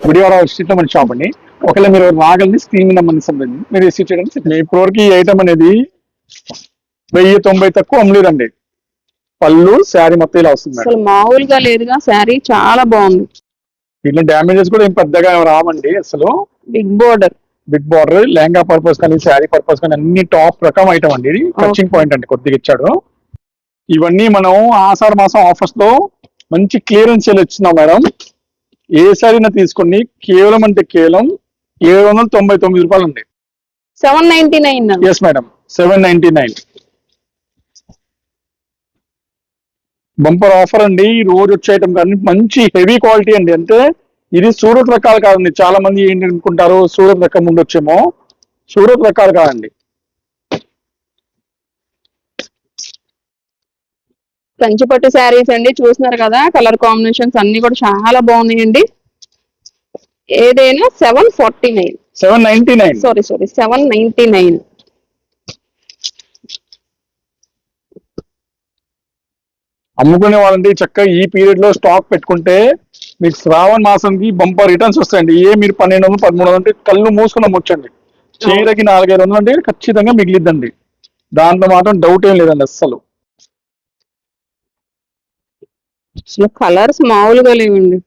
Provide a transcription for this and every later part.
గుడివాడ స్ట్రీట్లో మన షాప్ అండి. ఒకవేళ మీరు రాగలిని స్క్రీన్ మీద మన సంబంధించి మీరు రిసీవ్ చేయడానికి. ఇప్పటివరకు ఈ ఐటమ్ అనేది వెయ్యి తొంభై తక్కువ అమ్మలేదండి పళ్ళు శారీ మొత్తం ఇలా వస్తుంది అసలు మామూలుగా లేదుగా. శారీ చాలా బాగుంది. దీంట్లో డ్యామేజెస్ కూడా ఏం పెద్దగా రావండి అసలు. Big border big border lehenga purpose కానీ శారీ పర్పస్ కానీ అన్ని టాప్ రకం ఐటమ్ అండి ఇది. టచింగ్ పాయింట్ అండి కొద్దిగా ఇచ్చాడు. ఇవన్నీ మనం ఆషాఢ మాసం ఆఫర్స్లో మంచి క్లియరెన్స్ సేల్ ఇస్తున్నాం మేడం. ఏ సారీనా తీసుకోండి కేవలం అంటే కేవలం ఏడు వందల తొంభై తొమ్మిది రూపాయలు అండి seven ninety nine yes madam seven ninety nine bumper offer అండి. ఈ రోజు వచ్చే ఐటమ్ కానీ మంచి హెవీ క్వాలిటీ అండి. అంటే ఇది సూరత్ రకాలు కాదండి. చాలా మంది ఏంటి అనుకుంటారు సూరత్ రకం ఉండొచ్చేమో. సూరత్ రకాలు కాదండి. కంచిపట్టు శారీస్ అండి. చూస్తున్నారు కదా కలర్ కాంబినేషన్స్ అన్ని కూడా చాలా బాగున్నాయండి. ఏదైనా seven forty nine. Seven ninety nine. Sorry sorry seven ninety nine. అమ్ముకునే వాళ్ళంటే చక్కగా ఈ పీరియడ్లో స్టాక్ పెట్టుకుంటే మీకు శ్రావణ మాసంకి బంపర్ రిటర్న్స్ వస్తాయండి. ఏ మీరు పన్నెండు వందలు పదమూడు వందలు అంటే కళ్ళు మూసుకుని అమ్మొచ్చండి. చీరకి నాలుగైదు వందలు అంటే ఖచ్చితంగా మిగిలిద్దండి. దాంట్లో మాత్రం డౌట్ ఏం లేదండి అస్సలు. అసలు కలర్స్ మామూలుగా లేవండి.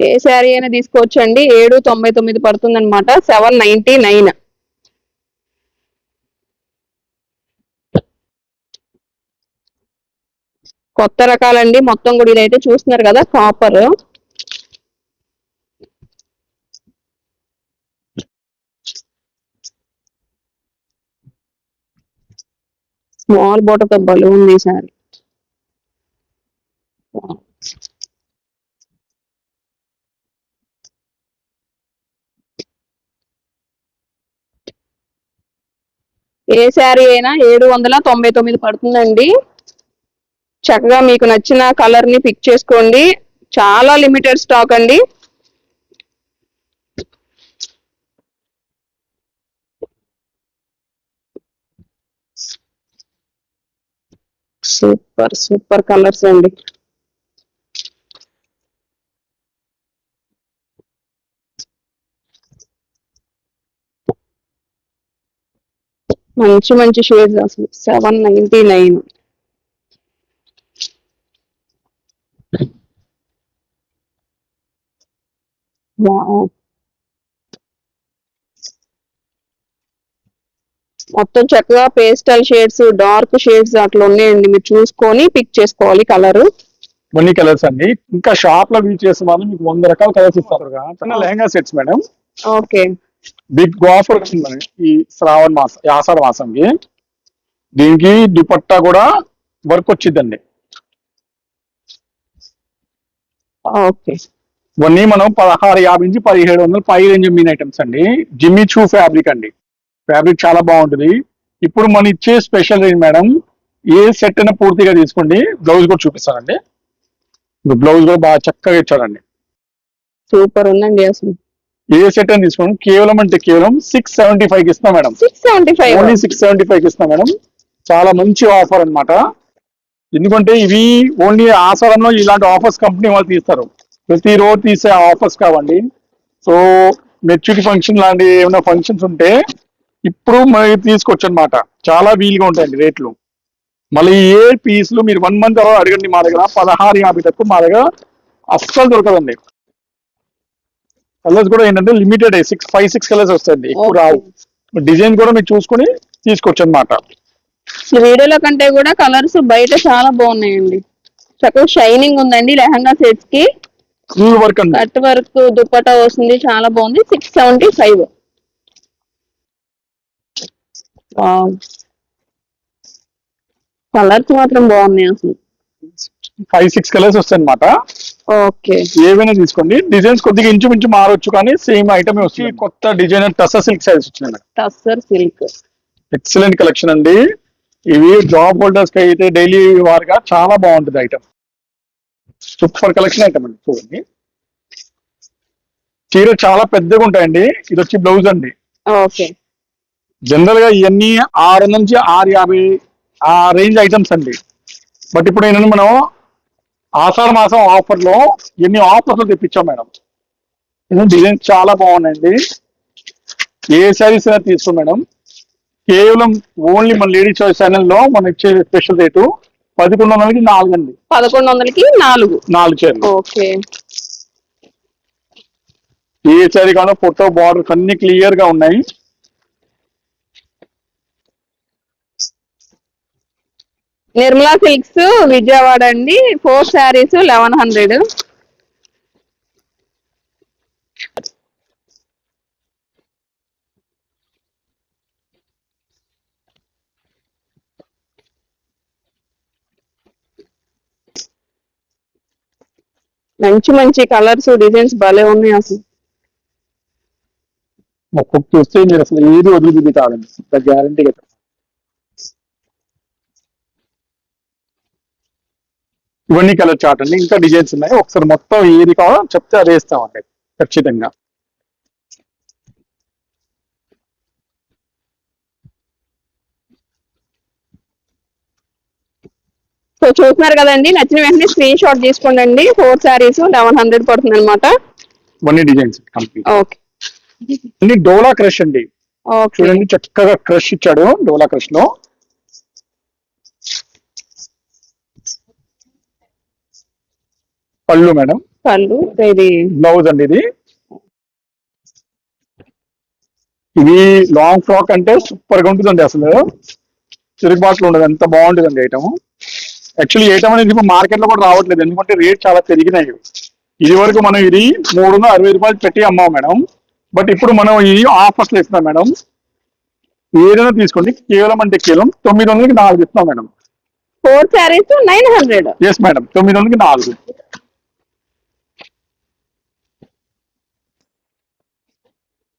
ఏ శారీ అయినా తీసుకోవచ్చండి. ఏడు తొంభై తొమ్మిది పడుతుంది అనమాట సెవెన్ నైన్టీ నైన్. కొత్త రకాలండి. మొత్తం కూడా ఇదైతే చూస్తున్నారు కదా కాపర్. స్మాల్తో బలు ఉంది సారీ ఏ శారీ అయినా ఏడు వందల తొంభై తొమ్మిది పడుతుందండి. చక్కగా మీకు నచ్చిన కలర్ని పిక్ చేసుకోండి. చాలా లిమిటెడ్ స్టాక్ అండి. సూపర్ సూపర్ కలర్స్ అండి. మంచి మంచి షేడ్స్ అసలు. Seven ninety nine. వావ్. మొత్తం చక్కగా పేస్టల్ షేడ్స్ డార్క్ షేడ్స్ అట్లా ఉన్నాయండి. మీరు చూసుకొని పిక్ చేసుకోవాలి కలర్ కొన్ని కలర్స్ అండి. ఇంకా షాప్లో విజిట్ చేసే వాళ్ళు మీకు వంద రకాల కలర్స్ ఇస్తారు. చిన్న lehenga sets madam. Okay. Big offer వచ్చింది మనకి ఈ శ్రావణ మాసం ఆషాఢ మాసంకి. దీనికి దుపట్టా కూడా వర్క్ వచ్చిందండి ఓకే. ఇవన్నీ మనం పదహారు యాభై నుంచి పదిహేడు వందలు పై రేంజ్ మీన్ ఐటమ్స్ అండి. జిమ్మి చూ ఫ్యాబ్రిక్ అండి. ఫ్యాబ్రిక్ చాలా బాగుంటుంది. ఇప్పుడు మనం ఇచ్చే స్పెషల్ రేంజ్ మేడం ఏ సెట్ అయినా పూర్తిగా తీసుకోండి. బ్లౌజ్ కూడా చూపిస్తానండి. బ్లౌజ్ కూడా బాగా చక్కగా ఇచ్చాడండి. సూపర్ ఉందండి అసలు. ఏ సెట్ అయినా తీసుకోండి. కేవలం అంటే కేవలం సిక్స్ సెవెంటీ ఫైవ్కి ఇస్తాం madam. Six seventy five only six seventy ఫైవ్కి ఇస్తాం మేడం. చాలా మంచి ఆఫర్ అన్నమాట. ఎందుకంటే ఇవి ఓన్లీ ఆసారంలో ఇలాంటి ఆఫర్స్ కంపెనీ వాళ్ళు తీస్తారు. ప్రతి రోజు తీసే ఆఫర్స్ కావండి. సో మెచ్యూరిటీ ఫంక్షన్ లాంటి ఏమైనా ఫంక్షన్స్ ఉంటే ఇప్పుడు మనకి తీసుకోవచ్చు అనమాట చాలా వీలుగా ఉంటాయండి రేట్లు. మళ్ళీ ఏ పీసులు మీరు వన్ మంత్ తర్వాత అడగండి మా దగ్గర. పదహారు యాభై తక్కువ మా దగ్గర అస్సలు దొరకదండి. కలర్స్ కూడా ఏంటంటే limited six five six colours వస్తాయండి. ఎక్కువ రావు. డిజైన్ కూడా మీరు చూసుకొని తీసుకోవచ్చు అనమాట వీడియోలో కంటే కూడా కలర్స్ బయట చాలా బాగున్నాయండి. చక్కగా షైనింగ్ ఉందండి లెహంగా సెట్స్కి. వర్క్ అండి. కట్ వర్క్ దుప్పటా వస్తుంది చాలా బాగుంది. సిక్స్ సెవెంటీ ఫైవ్ కలర్స్ మాత్రం బాగున్నాయి అసలు. ఫైవ్ సిక్స్ కలర్స్ వస్తాయి అనమాట ఓకే. ఏవైనా తీసుకోండి. డిజైన్స్ కొద్దిగా ఇంచుమించు మారొచ్చు కానీ సేమ్ ఐటమ్ వస్తుంది. కొత్త డిజైనర్ టసా సిల్క్ సారీస్ వచ్చినాయి madam tussar silk excellent collection అండి. ఇవి జాబ్ హోల్డర్స్కి అయితే డైలీ వారిగా చాలా బాగుంటుంది ఐటమ్ సూపర్ కలెక్షన్ ఐటమ్ అండి చూడండి. చీర చాలా పెద్దగా ఉంటాయండి. ఇది వచ్చి బ్లౌజ్ అండి. ఓకే. జనరల్గా ఇవన్నీ ఆరు నుంచి ఆరు యాభై ఆ రేంజ్ ఐటమ్స్ అండి. బట్ ఇప్పుడు ఏంటంటే మనం ఆషాఢ మాసం ఆఫర్లో ఎన్ని ఆఫర్స్ తెప్పించాం మేడం. ఇది డిజైన్ చాలా బాగున్నాయండి. ఏ సారీస్ అయినా తీసుకో మేడం. కేవలం ఓన్లీ మన లేడీ చాయిస్ ఛానల్లో మనం ఇచ్చే స్పెషల్ రేటు పదకొండు వందలకి నాలుగు అండి. పదకొండు వందలకి నాలుగు. నాలుగు చీరలు. ఓకే. ఏ సారీ కానో ఫోటో బార్డర్స్ అన్ని క్లియర్గా ఉన్నాయి. నిర్మలా సిల్క్స్ విజయవాడ అండి. ఫోర్ శారీస్ లెవెన్ హండ్రెడ్ మంచి మంచి కలర్స్ డిజైన్స్ భలే ఉన్నాయి అసలు. ఒక్కొక్క చూస్తే మీరు అసలు ఏది వదిలిపెట్టి తాగండి. గ్యారంటీ కదా ఇవన్నీ కలర్ చార్ట్ అండి. ఇంకా డిజైన్స్ ఉన్నాయి. ఒకసారి మొత్తం ఏది కావాలో చెప్తే అది వేస్తామండి. ఖచ్చితంగా. సో చూస్తున్నారు కదండి. నచ్చిన వెంటనే స్క్రీన్ షాట్ తీసుకోండి ఫోర్ శారీస్ లెవెన్ హండ్రెడ్ పడుతుంది అనమాట ఇవన్నీ డిజైన్స్ కంప్లీట్ ఓకే డోలా క్రష్ అండి. చూడండి చక్కగా క్రష్ ఇచ్చాడు డోలా క్రష్లో. పళ్ళు మేడం? ఇది బ్లౌజ్ అండి ఇది. ఇది లాంగ్ ఫ్రాక్ అంటే సూపర్గా ఉంటుందండి అసలు. తిరుగుబాట్లు ఉండదు ఎంత బాగుంటుందండి ఐటమ్. యాక్చువల్లీ ఐటమ్ అనేది ఇప్పుడు మార్కెట్లో కూడా రావట్లేదు ఎందుకంటే రేట్ చాలా పెరిగినాయి. ఇది వరకు మనం ఇది మూడు వందల అరవై రూపాయలు పెట్టి అమ్మాం మేడం. బట్ ఇప్పుడు మనం ఈ ఆఫర్స్లో ఇస్తున్నాం మేడం. ఏదైనా తీసుకోండి కేవలం అంటే కేవలం తొమ్మిది వందలకి నాలుగు ఇస్తున్నాం madam. Four saris nine hundred yes madam తొమ్మిది వందలకి నాలుగు.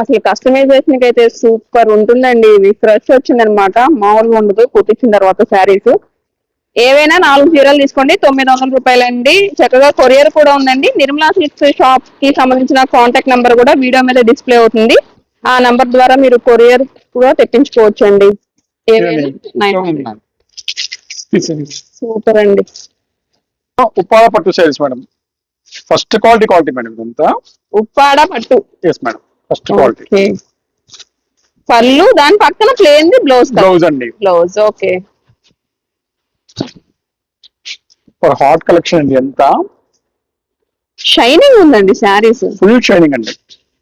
అసలు కస్టమైజేషన్ అయితే సూపర్ ఉంటుందండి. ఇది ఫ్రెష్ వచ్చిందనమాట మామూలుగా ఉండదు. కుట్టించిన తర్వాత శారీస్. ఏవైనా నాలుగు చీరలు తీసుకోండి. తొమ్మిది వందల రూపాయలండి. చక్కగా కొరియర్ కూడా ఉందండి. నిర్మలా సిల్క్స్ షాప్కి సంబంధించిన కాంటాక్ట్ నెంబర్ కూడా వీడియో మీద డిస్ప్లే అవుతుంది. ఆ నంబర్ ద్వారా మీరు కొరియర్ కూడా తెప్పించుకోవచ్చు అండి సూపర్ అండి. ఉప్పాడ పట్టు saris madam. First quality quality madam ఇదంతా? ఉప్పాడ పట్టు. Yes madam. First quality okay. పళ్ళు దాని పక్కన ప్లేన్ బ్లౌజ్ బ్లౌజ్ అండి. Blouse okay. హాట్ కలెక్షన్ అండి ఎంత? షైనింగ్ ఉందండి శారీస్ ఫుల్ షైనింగ్ అండి.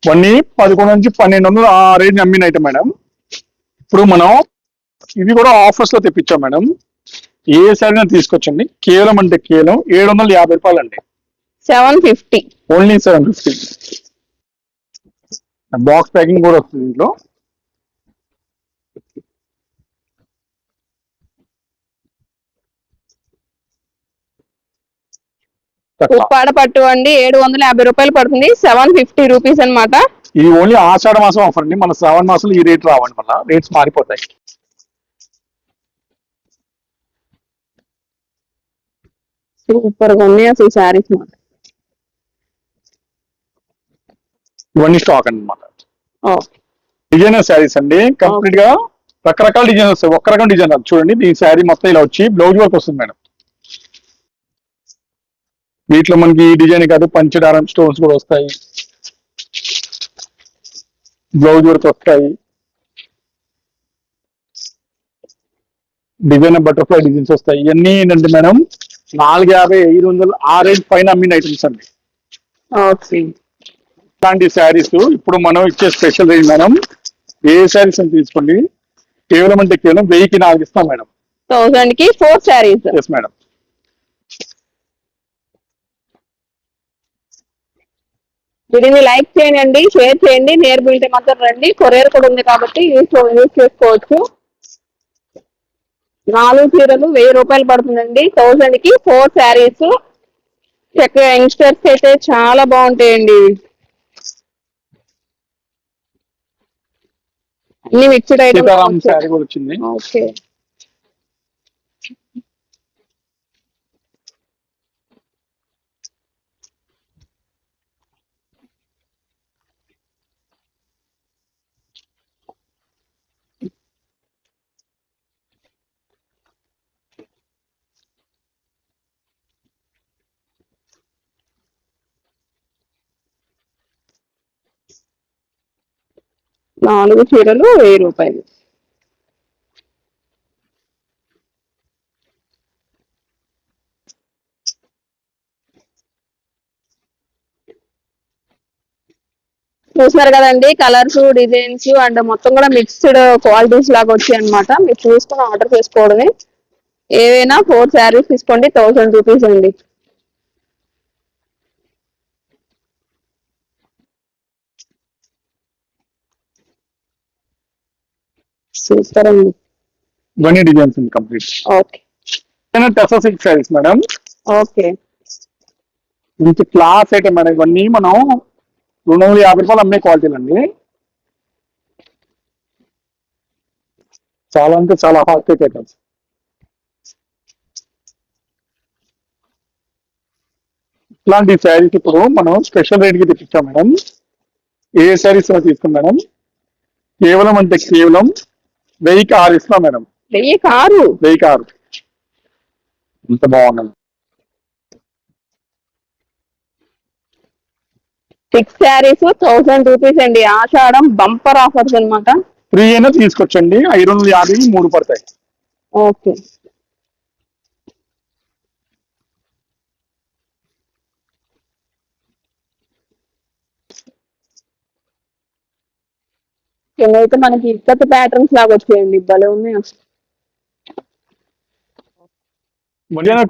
ఇవన్నీ పదకొండు నుంచి పన్నెండు వందలు ఆ రేంజ్ అమ్మిన ఐటమ్ మేడం ఇప్పుడు మనం ఇవి కూడా ఆఫర్స్లో తెప్పించాం మేడం ఏ శారీ తీసుకొచ్చండి. కేవలం అంటే కేవలం ఏడు వందల యాభై రూపాయలు అండి seven fifty only seven fifty box packing కూడా వస్తుంది దీంట్లో ఉప్పాడ పట్టు అండి ఏడు వందల యాభై రూపాయలు పడుతుంది సెవెన్ ఫిఫ్టీ రూపీస్ అన్నమాట. ఇది ఓన్లీ ఆషాఢ మాసం ఆఫర్ అండి మన శ్రావణ మాసంలో ఈ రేట్ రావండి మళ్ళీ రేట్స్ మారిపోతాయి. సూపర్గా ఉన్నాయి అసలు శారీస్ మాట ఇవన్నీ స్టాక్ అన్నమాట. డిజైనర్ శారీస్ అండి. కంప్లీట్గా రకరకాల డిజైన్ వస్తాయి. ఒక్క రకం డిజైన్ చూడండి ఈ శారీ మొత్తం ఇలా వచ్చి బ్లౌజ్ వర్క్ వస్తుంది మేడం. వీటిలో మనకి ఈ డిజైన్ కాదు పంచదారం స్టోన్స్ కూడా వస్తాయి. బ్లౌజ్ వర్క్ వస్తాయి. డిజైన్ బటర్ఫ్లై డిజైన్స్ వస్తాయి. ఇవన్నీ ఏంటంటే మేడం నాలుగు యాభై ఐదు వందలు ఆ రేంజ్ పైన అమ్మిన ఐటమ్స్ అండి. ఇట్లాంటి శారీస్ ఇప్పుడు మనం ఇచ్చే స్పెషల్ రేంజ్ మేడం ఏ శారీస్ అని తీసుకోండి? కేవలం అంటే కేవలం వెయ్యికి నాలుగు ఇస్తాం మేడం. థౌసండ్కి ఫోర్ శారీస్. మేడం. వీడిని లైక్ చేయండి షేర్ చేయండి నేర్ బిల్టీ మాత్రం రండి. కొరియర్ కూడా ఉంది కాబట్టి యూజ్ చేసుకోవచ్చు. నాలుగు చీరలు వెయ్యి రూపాయలు పడుతుందండి. థౌసండ్కి ఫోర్ శారీస్. చక్కగా యంగ్స్టర్స్ అయితే చాలా బాగుంటాయండి. అన్ని మిక్స్డ్ సీతారాం ఐటమ్స్ శారీ కూడా వచ్చింది. ఓకే. నాలుగు చీరలు వెయ్యి రూపాయలు. చూసారు కదండి కలర్స్ డిజైన్స్ అండ్ మొత్తం కూడా మిక్స్డ్ క్వాలిటీస్ లాగా వచ్చాయి అనమాట మీరు చూసుకుని ఆర్డర్ చేసుకోవడమే. ఏవైనా ఫోర్ శారీస్ తీసుకోండి థౌసండ్ రూపీస్ అండి. అండి ఇవన్నీ డిజైన్స్ ఉంది కంప్లీట్ ఓకే టెసో సిల్క్ శారీస్ మేడం ఓకే మంచి క్లాస్ ఐటమ్ మేడం ఇవన్నీ మనం రెండు వందల యాభై రూపాయలు అమ్మే క్వాలిటీలు అండి. చాలా అంటే చాలా హాట్ ఐటమ్స్ ఇట్లాంటి శారీస్ ఇప్పుడు మనం స్పెషల్ రేట్కి తెప్పించాం మేడం ఏ శారీస్ తీసుకున్నాం మేడం కేవలం అంటే కేవలం వెయ్యికి ఆరు ఇస్తున్నాం మేడం. వెయ్యి కారు? వెయ్యికి ఆరు ఇంత బాగున్నది సిక్స్ శారీస్ థౌసండ్ రూపీస్ అండి. ఆషాఢం బంపర్ ఆఫర్స్ అన్నమాట. ఫ్రీ అయినా తీసుకొచ్చండి. ఐదు వందల యాభై మూడు పడతాయి. ఓకే. కిందైతే మనకి ఇక్కత ప్యాటర్న్స్ లాగా వచ్చాయండి భలే ఉన్నాయి అసలు.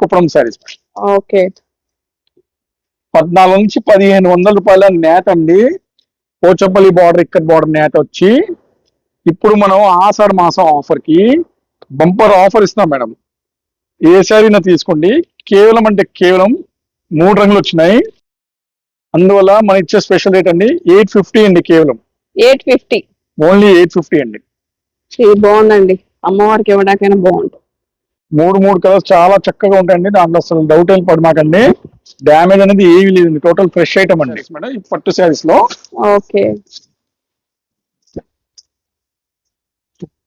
కుప్పడం శారీస్ ఓకే. పద్నాలుగు నుంచి పదిహేను వందల రూపాయల నేత అండి. పోచంపల్లి బార్డర్ ఇక్కడ బార్డర్ నేత వచ్చి ఇప్పుడు మనం ఆషాఢ మాసం ఆఫర్కి బంపర్ ఆఫర్ ఇస్తున్నాం మేడం. ఏ శారీనా తీసుకోండి. కేవలం అంటే కేవలం మూడు రంగులు వచ్చినాయి. అందువల్ల మన ఇచ్చే స్పెషల్ రేట్ అండి ఎయిట్ ఫిఫ్టీ అండి కేవలం. Eight fifty only eight fifty అండి. ఇది బాగుందండి. అమ్మవారికి ఇవ్వడానికైనా బాగుంటుంది. మూడు మూడు కలర్స్ చాలా చక్కగా ఉంటాయండి. దాంట్లో అసలు డౌట్ ఏం పడమాకండి డ్యామేజ్ అనేది ఏమీ లేదండి. టోటల్ ఫ్రెష్ ఐటమ్ అండి. మేడం ఈ పట్టు శారీస్లో ఓకే.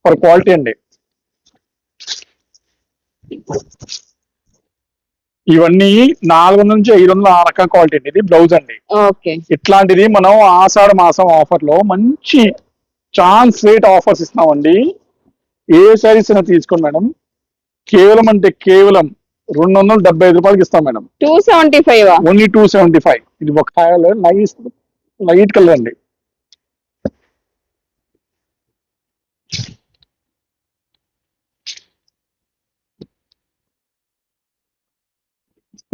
ఫర్ క్వాలిటీ అండి. ఇవన్నీ నాలుగు వందల నుంచి ఐదు వందల ఆ రకం క్వాలిటీ అండి. ఇది బ్లౌజ్ అండి. ఓకే. ఇట్లాంటిది మనం ఆషాఢ మాసం ఆఫర్లో మంచి ఛాన్స్ రేట్ ఆఫర్స్ ఇస్తున్నామండి ఏ శారీస్ అయినా తీసుకోండి మేడం. కేవలం అంటే కేవలం రెండు వందల డెబ్బై ఐదు రూపాయలకి ఇస్తాం madam. Two seventy five only two seventy five. ఇది ఒక నైస్ లైట్ కలర్ అండి.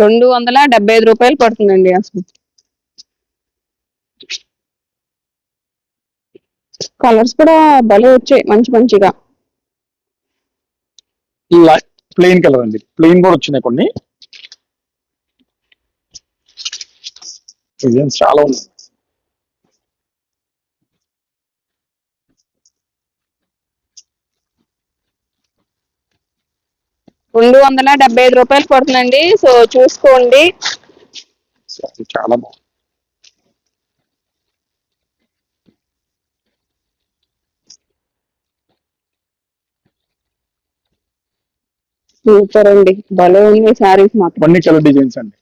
రెండు వందల డెబ్బై ఐదు రూపాయలు పడుతుందండి అసలు. కలర్స్ కూడా భలే వచ్చాయి. మంచి మంచిగా. ప్లెయిన్ కలర్ అండి. ప్లెయిన్ కూడా వచ్చినాయి కొన్ని. డిజైన్స్ చాలా ఉన్నాయి. రెండు వందల డెబ్బై ఐదు రూపాయలు పడుతుందండి. సో చూసుకోండి. చాలా బాగుంది. సూపర్ అండి. భలే ఉన్నాయి సారీస్ మాత్రం. అన్ని కలర్ డిజైన్స్ అండి.